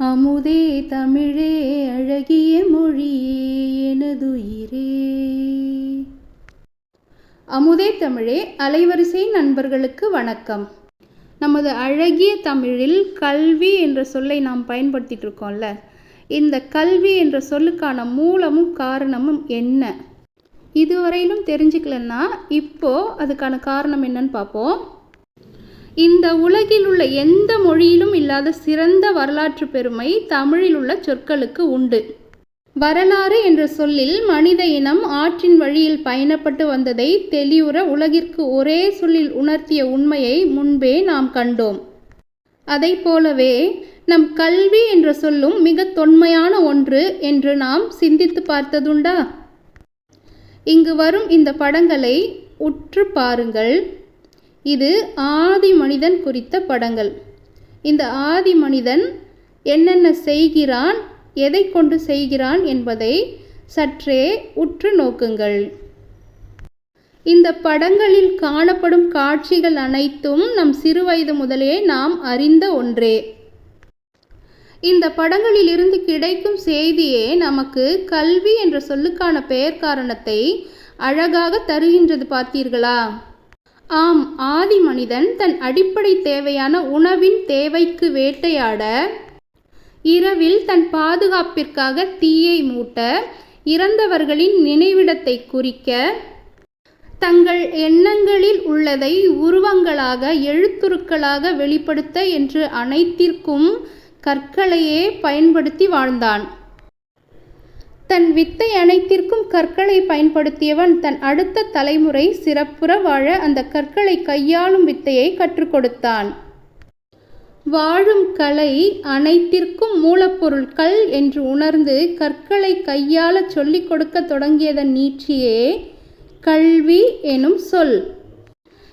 அமுதே தமிழே அழகிய மொழியே எனதுயிரே. அமுதே தமிழே அலைவரிசை நண்பர்களுக்கு வணக்கம். நமது அழகிய தமிழில் கல்வி என்ற சொல்லை நாம் பயன்படுத்திட்டு இருக்கோம்ல. இந்த கல்வி என்ற சொல்லுக்கான மூலமும் காரணமும் என்ன? இதுவரையிலும் தெரிஞ்சுக்கலன்னா இப்போ அதுக்கான காரணம் என்னன்னு பார்ப்போம். இந்த உலகில் உள்ள எந்த மொழியிலும் இல்லாத சிறந்த வரலாற்று பெருமை தமிழில் உள்ள சொற்களுக்கு உண்டு. வரலாறு என்ற சொல்லில் மனித இனம் ஆற்றின் வழியில் பயணப்பட்டு வந்ததை தெளிவுற உலகிற்கு ஒரே சொல்லில் உணர்த்திய உண்மையை முன்பே நாம் கண்டோம். அதை போலவே நம் கல்வி என்ற சொல்லும் மிக தொன்மையான ஒன்று என்று நாம் சிந்தித்து பார்த்ததுண்டா? இங்கு வரும் இந்த படங்களை உற்று பாருங்கள். இது ஆதி மனிதன் குறித்த படங்கள். இந்த ஆதி மனிதன் என்னென்ன செய்கிறான் எதை கொண்டு செய்கிறான் என்பதை சற்றே உற்று நோக்குங்கள். இந்த படங்களில் காணப்படும் காட்சிகள் அனைத்தும் நம் சிறுவயது முதலே நாம் அறிந்த ஒன்றே. இந்த படங்களிலிருந்து கிடைக்கும் செய்தியே நமக்கு கல்வி என்ற சொல்லுக்கான பெயர் காரணத்தை அழகாக தருகின்றது பார்த்தீர்களா? ஆம் ஆதி மனிதன் தன் அடிப்படை தேவையான உணவின் தேவைக்கு வேட்டையாட இரவில் தன் பாதுகாப்பிற்காக தீயை மூட்ட இறந்தவர்களின் நினைவிடத்தை குறிக்க தங்கள் எண்ணங்களில் உள்ளதை உருவங்களாக எழுத்துருக்களாக வெளிப்படுத்த என்று அனைத்திற்கும் கற்களையே பயன்படுத்தி வாழ்ந்தான். தன் வித்தை அனைத்திற்கும் கற்களை பயன்படுத்தியவன் தன் அடுத்த தலைமுறை சிறப்புற வாழ அந்த கற்களை கையாளும் வித்தையை கற்றுக் கொடுத்தான் வாழும் கலை அனைத்திற்கும் மூலப்பொருட்கள் என்று உணர்ந்து கற்களை கையாள சொல்லிக் கொடுக்க தொடங்கியதன் நீட்சியே கல்வி எனும் சொல்.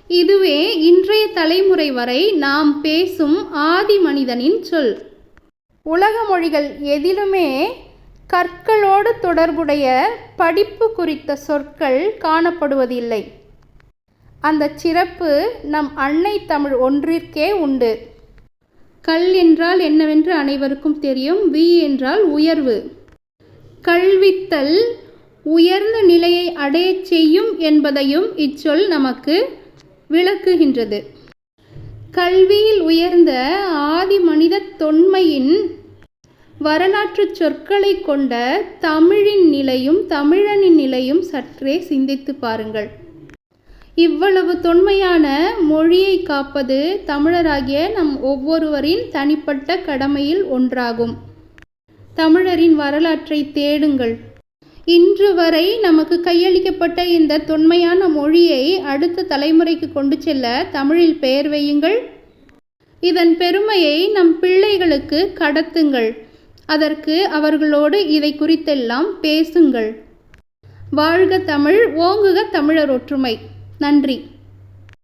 இதுவே இன்றைய தலைமுறை வரை நாம் பேசும் ஆதி மனிதனின் சொல். உலக மொழிகள் எதிலுமே கற்களோடு தொடர்புடைய படிப்பு குறித்த சொற்கள் காணப்படுவதில்லை. அந்த சிறப்பு நம் அன்னை தமிழ் ஒன்றிற்கே உண்டு. கல் என்றால் என்னவென்று அனைவருக்கும் தெரியும். வி என்றால் உயர்வு. கல்வித்தல் உயர்ந்த நிலையை அடையச் செய்யும் என்பதையும் இச்சொல் நமக்கு விளக்குகின்றது. கல்வியில் உயர்ந்த ஆதி மனித தொன்மையின் வரலாற்று சொற்களை கொண்ட தமிழின் நிலையும் தமிழனின் நிலையும் சற்றே சிந்தித்து பாருங்கள். இவ்வளவு தொன்மையான மொழியை காப்பது தமிழராகிய நம் ஒவ்வொருவரின் தனிப்பட்ட கடமையில் ஒன்றாகும். தமிழரின் வரலாற்றை தேடுங்கள். இன்று வரை நமக்கு கையளிக்கப்பட்ட இந்த தொன்மையான மொழியை அடுத்த தலைமுறைக்கு கொண்டு செல்ல தமிழில் பெயர் வையுங்கள். இதன் பெருமையை நம் பிள்ளைகளுக்கு கடத்துங்கள். அதற்கு அவர்களோடு இதை குறித்தெல்லாம் பேசுங்கள். வாழ்க தமிழ் ஓங்குக தமிழர் ஒற்றுமை. நன்றி.